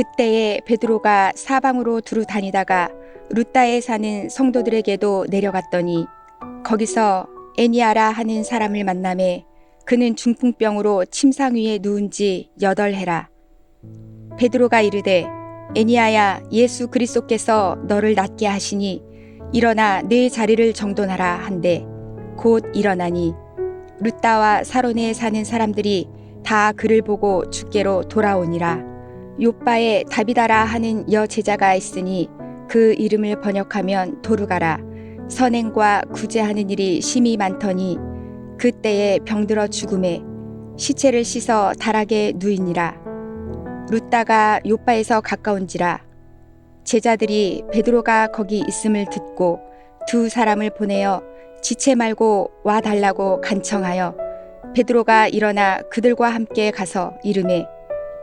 그때에 베드로가 사방으로 두루 다니다가 루따에 사는 성도들에게도 내려갔더니 거기서 애니아라 하는 사람을 만남에 그는 중풍병으로 침상 위에 누운 지 여덟 해라. 베드로가 이르되 애니아야 예수 그리스도께서 너를 낫게 하시니 일어나 내 자리를 정돈하라 한데 곧 일어나니 루따와 사론에 사는 사람들이 다 그를 보고 주께로 돌아오니라. 요빠에 다비다라 하는 여 제자가 있으니 그 이름을 번역하면 도르가라. 선행과 구제하는 일이 심히 많더니 그때에 병들어 죽음에 시체를 씻어 다락에 누이니라. 루따가 요빠에서 가까운지라 제자들이 베드로가 거기 있음을 듣고 두 사람을 보내어 지체 말고 와 달라고 간청하여 베드로가 일어나 그들과 함께 가서 이름에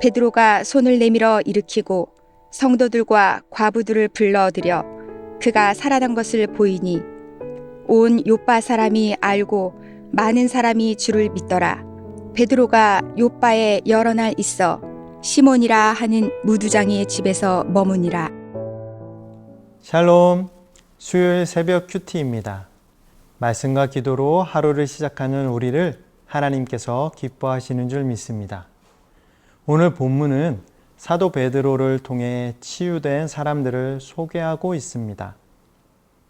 베드로가 손을 내밀어 일으키고 성도들과 과부들을 불러들여 그가 살아난 것을 보이니 온 요빠 사람이 알고 많은 사람이 주를 믿더라 베드로가 요빠에 여러 날 있어 시몬이라 하는 무두장이의 집에서 머무니라 샬롬 수요일 새벽 큐티입니다. 말씀과 기도로 하루를 시작하는 우리를 하나님께서 기뻐하시는 줄 믿습니다. 오늘 본문은 사도 베드로를 통해 치유된 사람들을 소개하고 있습니다.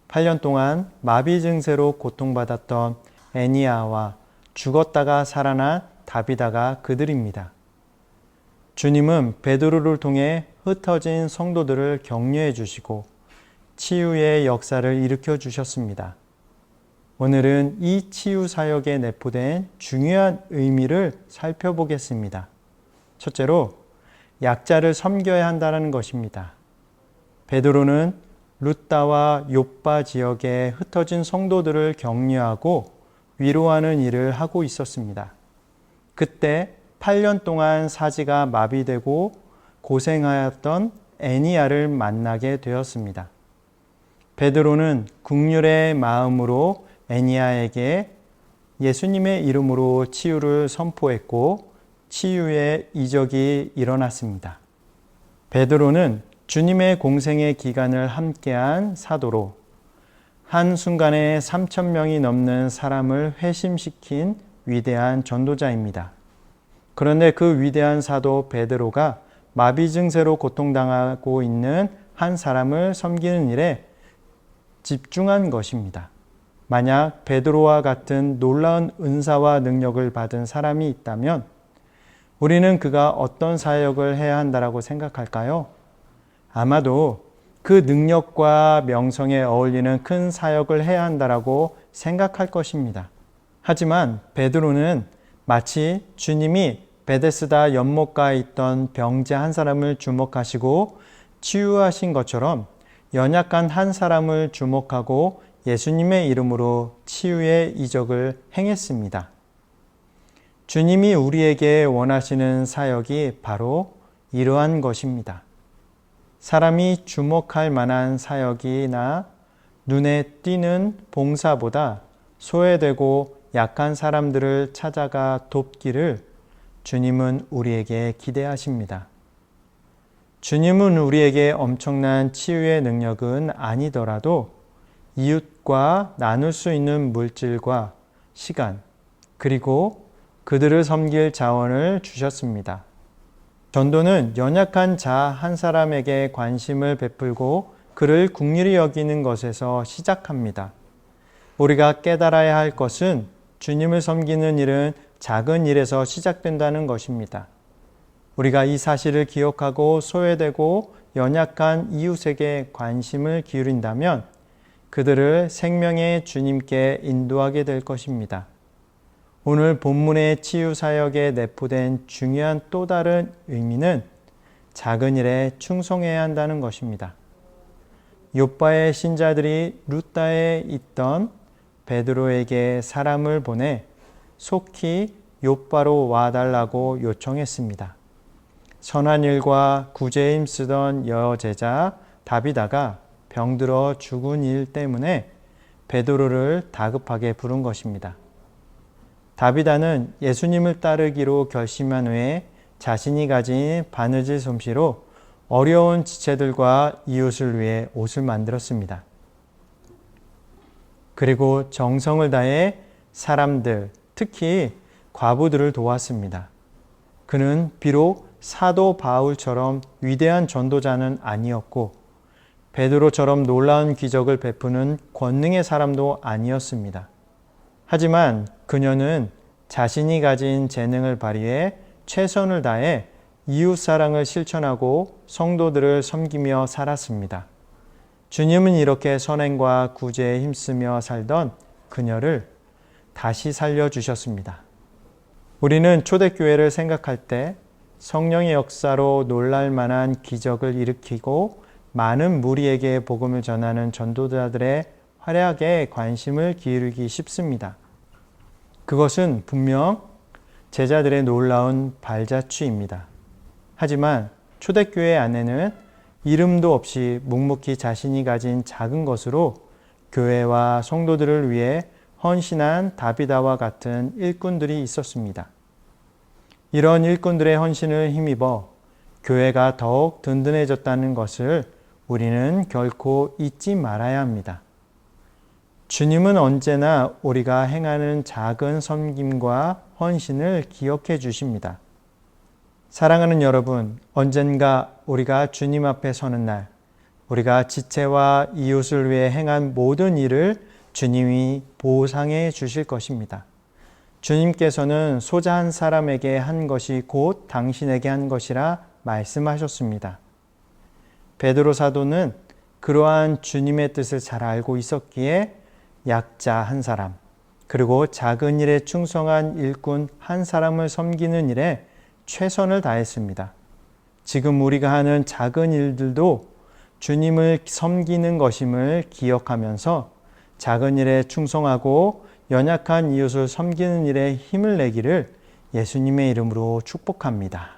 8년 동안 마비 증세로 고통받았던 애니아와 죽었다가 살아난 다비다가 그들입니다. 주님은 베드로를 통해 흩어진 성도들을 격려해 주시고 치유의 역사를 일으켜 주셨습니다. 오늘은 이 치유 사역에 내포된 중요한 의미를 살펴보겠습니다. 첫째로 약자를 섬겨야 한다는 것입니다. 베드로는 루따와 요빠 지역에 흩어진 성도들을 격려하고 위로하는 일을 하고 있었습니다. 그때 8년 동안 사지가 마비되고 고생하였던 애니아를 만나게 되었습니다. 베드로는 국률의 마음으로 애니아에게 예수님의 이름으로 치유를 선포했고 치유의 이적이 일어났습니다. 베드로는 주님의 공생의 기간을 함께한 사도로 한순간에 3천 명이 넘는 사람을 회심시킨 위대한 전도자입니다. 그런데 그 위대한 사도 베드로가 마비 증세로 고통당하고 있는 한 사람을 섬기는 일에 집중한 것입니다. 만약 베드로와 같은 놀라운 은사와 능력을 받은 사람이 있다면 우리는 그가 어떤 사역을 해야 한다라고 생각할까요? 아마도 그 능력과 명성에 어울리는 큰 사역을 해야 한다라고 생각할 것입니다. 하지만 베드로는 마치 주님이 베데스다 연못가에 있던 병자 한 사람을 주목하시고 치유하신 것처럼 연약한 한 사람을 주목하고 예수님의 이름으로 치유의 이적을 행했습니다. 주님이 우리에게 원하시는 사역이 바로 이러한 것입니다. 사람이 주목할 만한 사역이나 눈에 띄는 봉사보다 소외되고 약한 사람들을 찾아가 돕기를 주님은 우리에게 기대하십니다. 주님은 우리에게 엄청난 치유의 능력은 아니더라도 이웃과 나눌 수 있는 물질과 시간, 그리고 그들을 섬길 자원을 주셨습니다. 전도는 연약한 자 한 사람에게 관심을 베풀고 그를 국률이 여기는 것에서 시작합니다. 우리가 깨달아야 할 것은 주님을 섬기는 일은 작은 일에서 시작된다는 것입니다. 우리가 이 사실을 기억하고 소외되고 연약한 이웃에게 관심을 기울인다면 그들을 생명의 주님께 인도하게 될 것입니다. 오늘 본문의 치유 사역에 내포된 중요한 또 다른 의미는 작은 일에 충성해야 한다는 것입니다. 요빠의 신자들이 루따에 있던 베드로에게 사람을 보내 속히 요빠로 와달라고 요청했습니다. 선한 일과 구제에 힘쓰던 여제자 다비다가 병들어 죽은 일 때문에 베드로를 다급하게 부른 것입니다. 다비다는 예수님을 따르기로 결심한 후에 자신이 가진 바느질 솜씨로 어려운 지체들과 이웃을 위해 옷을 만들었습니다. 그리고 정성을 다해 사람들, 특히 과부들을 도왔습니다. 그는 비록 사도 바울처럼 위대한 전도자는 아니었고 베드로처럼 놀라운 기적을 베푸는 권능의 사람도 아니었습니다. 하지만 그녀는 자신이 가진 재능을 발휘해 최선을 다해 이웃 사랑을 실천하고 성도들을 섬기며 살았습니다. 주님은 이렇게 선행과 구제에 힘쓰며 살던 그녀를 다시 살려주셨습니다. 우리는 초대교회를 생각할 때 성령의 역사로 놀랄 만한 기적을 일으키고 많은 무리에게 복음을 전하는 전도자들의 활약에 관심을 기울이기 쉽습니다. 그것은 분명 제자들의 놀라운 발자취입니다. 하지만 초대교회 안에는 이름도 없이 묵묵히 자신이 가진 작은 것으로 교회와 성도들을 위해 헌신한 다비다와 같은 일꾼들이 있었습니다. 이런 일꾼들의 헌신을 힘입어 교회가 더욱 든든해졌다는 것을 우리는 결코 잊지 말아야 합니다. 주님은 언제나 우리가 행하는 작은 섬김과 헌신을 기억해 주십니다. 사랑하는 여러분, 언젠가 우리가 주님 앞에 서는 날, 우리가 지체와 이웃을 위해 행한 모든 일을 주님이 보상해 주실 것입니다. 주님께서는 소자 한 사람에게 한 것이 곧 당신에게 한 것이라 말씀하셨습니다. 베드로 사도는 그러한 주님의 뜻을 잘 알고 있었기에 약자 한 사람, 그리고 작은 일에 충성한 일꾼 한 사람을 섬기는 일에 최선을 다했습니다. 지금 우리가 하는 작은 일들도 주님을 섬기는 것임을 기억하면서 작은 일에 충성하고 연약한 이웃을 섬기는 일에 힘을 내기를 예수님의 이름으로 축복합니다.